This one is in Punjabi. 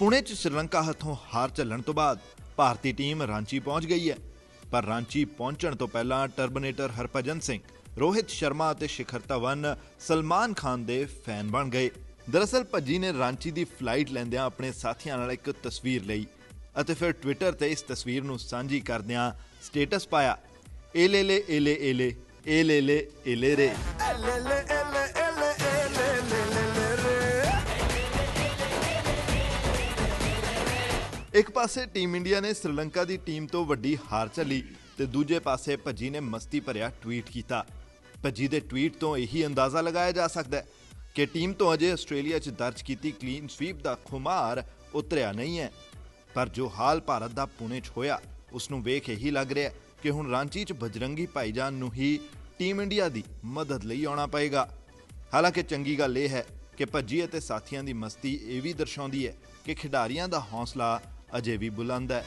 ਪੁਣੇ 'ਚ ਸ਼੍ਰੀਲੰਕਾ ਹੱਥੋਂ ਹਾਰ ਝੱਲਣ ਤੋਂ ਬਾਅਦ ਭਾਰਤੀ ਟੀਮ ਰਾਂਚੀ ਪਹੁੰਚ ਗਈ ਹੈ। ਪਰ ਰਾਂਚੀ ਪਹੁੰਚਣ ਤੋਂ ਪਹਿਲਾਂ ਟਰਬਨੇਟਰ ਹਰਭਜਨ ਸਿੰਘ, ਰੋਹਿਤ ਸ਼ਰਮਾ ਅਤੇ ਸ਼ਿਖਰ ਧਵਨ ਸਲਮਾਨ ਖਾਨ ਦੇ ਫੈਨ ਬਣ ਗਏ। ਦਰਅਸਲ ਭੱਜੀ ਨੇ ਰਾਂਚੀ ਦੀ ਫਲਾਈਟ ਲੈਂਦਿਆਂ ਆਪਣੇ ਸਾਥੀਆਂ ਨਾਲ ਇੱਕ ਤਸਵੀਰ ਲਈ ਅਤੇ ਫਿਰ ਟਵਿੱਟਰ ਤੇ ਇਸ ਤਸਵੀਰ ਨੂੰ ਸਾਂਝੀ ਕਰਦਿਆਂ ਸਟੇਟਸ ਪਾਇਆ। ਏ ਲੈ ਲੈ, ਏ ਲੈ ਏ ਲੈ ਏ ਲੈ ਲੈ, ਏ ਲੈ ਰੇ। ਇੱਕ ਪਾਸੇ ਟੀਮ ਇੰਡੀਆ ਨੇ ਸ੍ਰੀਲੰਕਾ ਦੀ ਟੀਮ ਤੋਂ ਵੱਡੀ ਹਾਰ ਝੱਲੀ ਤੇ ਦੂਜੇ ਪਾਸੇ ਭੱਜੀ ਨੇ ਮਸਤੀ ਭਰਿਆ ਟਵੀਟ ਕੀਤਾ। ਭੱਜੀ ਦੇ ਟਵੀਟ ਤੋਂ ਇਹੀ ਅੰਦਾਜ਼ਾ ਲਗਾਇਆ ਜਾ ਸਕਦਾ ਹੈ ਕਿ ਟੀਮ ਤੋਂ ਅਜੇ ਆਸਟ੍ਰੇਲੀਆ 'ਚ ਦਰਜ ਕੀਤੀ ਕਲੀਨ ਸਵੀਪ ਦਾ ਖੁਮਾਰ ਉਤਰਿਆ ਨਹੀਂ ਹੈ। ਪਰ ਜੋ ਹਾਲ ਭਾਰਤ ਦਾ ਪੁਣੇ 'ਚ ਹੋਇਆ ਉਸ ਨੂੰ ਵੇਖ ਇਹੀ ਲੱਗ ਰਿਹਾ ਕਿ ਹੁਣ ਰਾਂਚੀ 'ਚ ਬਜਰੰਗੀ ਭਾਈਜਾਨ ਨੂੰ ਹੀ ਟੀਮ ਇੰਡੀਆ ਦੀ ਮਦਦ ਲਈ ਆਉਣਾ ਪਏਗਾ। ਹਾਲਾਂਕਿ ਚੰਗੀ ਗੱਲ ਇਹ ਹੈ ਕਿ ਭੱਜੀ ਅਤੇ ਸਾਥੀਆਂ ਦੀ ਮਸਤੀ ਇਹ ਵੀ ਦਰਸਾਉਂਦੀ ਹੈ ਕਿ ਖਿਡਾਰੀਆਂ ਦਾ ਹੌਸਲਾ ਅਜੇ ਵੀ ਬੁਲੰਦ ਹੈ।